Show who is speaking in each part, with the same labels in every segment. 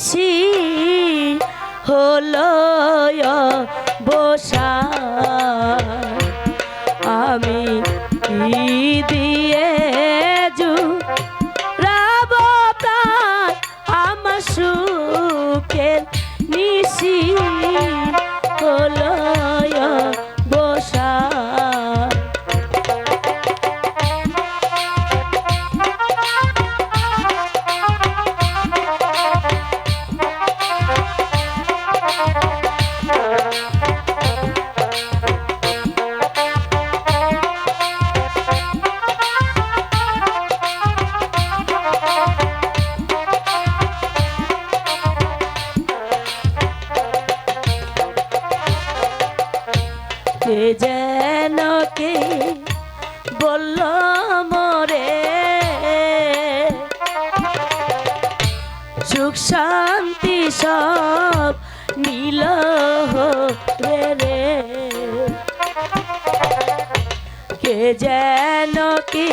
Speaker 1: বেশি হলো যেন কে বলল মরে? সুখ শান্তি সব নীল রে রে। কে যেন কি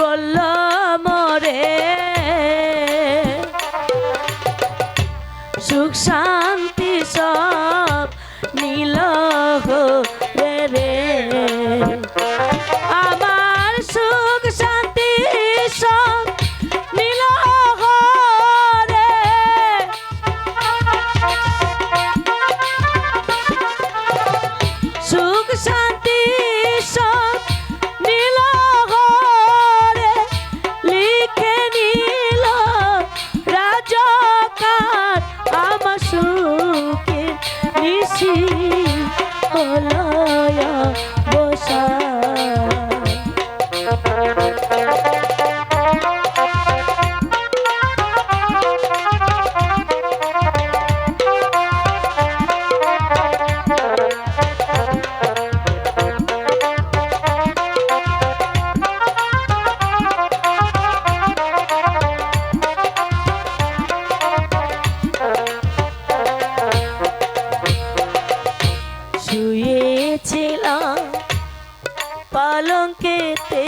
Speaker 1: বলল পালঙ্কেতে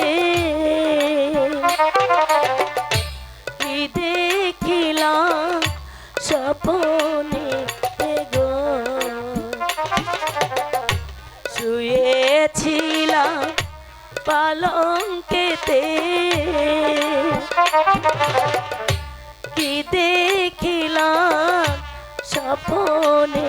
Speaker 1: কি দেখিলাম স্বপনে গো? শুয়েছিলাম পালঙ্কেতে। কি দেখিলাম স্বপনে